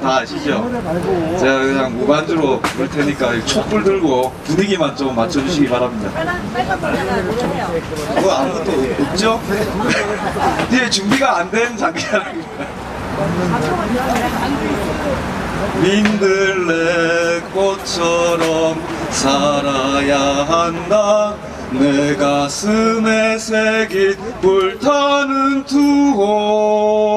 다 아시죠? 제가 그냥 무반주로 부를 테니까 촛불 들고 분위기만 좀 맞춰주시기 바랍니다. 그거 아무것도 없죠? 이제 준비가 안 된 장기라는 민들레 꽃처럼 살아야 한다 내 가슴에 새긴 불타는 투호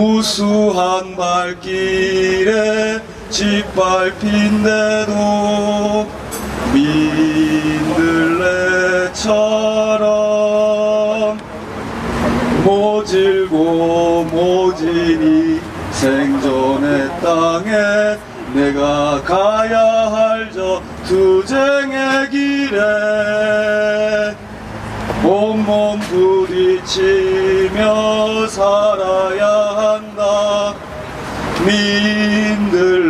무수한 발길에 짓밟힌데도 민들레처럼 모질고 모지니 생존의 땅에 내가 가야 할 저 투쟁의 길에 온몸 부딪히며 살아야 민들레처럼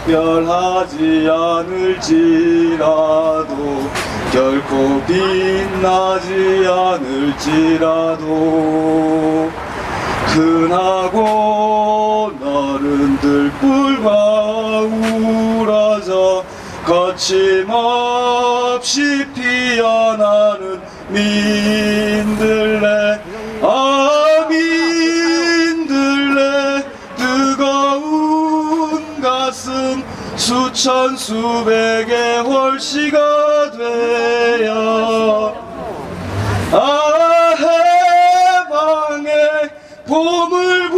특별하지 않을지라도 결코 빛나지 않을지라도 흔하고 너른 들불과 우라져 거침없이 피어 아 민들레 뜨거운 가슴 수천 수백의 홀씨가 되어 아 해방의 봄을